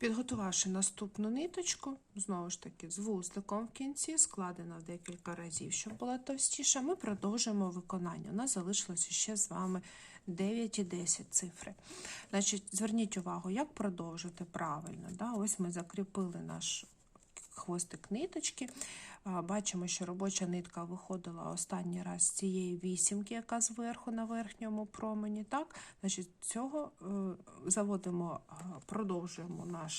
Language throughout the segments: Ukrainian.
Підготувавши наступну ниточку, знову ж таки з вузликом в кінці, складена в декілька разів, щоб була товстіша, ми продовжуємо виконання. У нас залишилося ще з вами 9 і 10 цифри. Значить, зверніть увагу, як продовжити правильно. Да? Ось ми закріпили наш хвостик ниточки. Бачимо, що робоча нитка виходила останній раз з цієї вісімки, яка зверху на верхньому промені. Так? Значить, цього е, заводимо, продовжуємо наш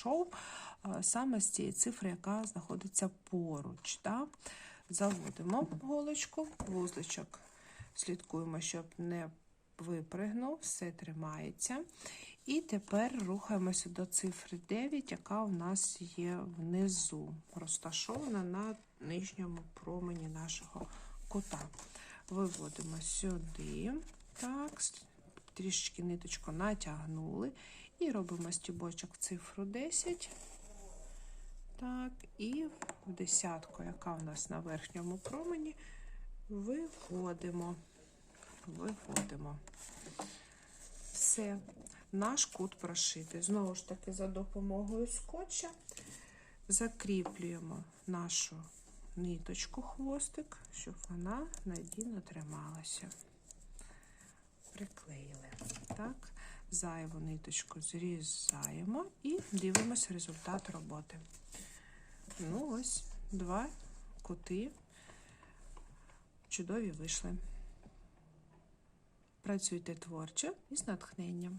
шов саме з цієї цифри, яка знаходиться поруч. Так? Заводимо голочку, вузличок, слідкуємо, щоб не випригнув, все тримається. І тепер рухаємося до цифри 9, яка у нас є внизу, розташована на нижньому промені нашого кута. Виводимо сюди, так, трішечки ниточку натягнули і робимо стібочок в цифру 10. Так, і в десятку, яка у нас на верхньому промені, виводимо. Виводимо. Все, наш кут прошитий. Знову ж таки, за допомогою скотча закріплюємо нашу ниточку, хвостик, щоб вона надійно трималася. Приклеїли. Так, зайву ниточку зрізаємо і дивимося результат роботи. Ну, ось два кути чудові вийшли. Працюйте творчо і з натхненням.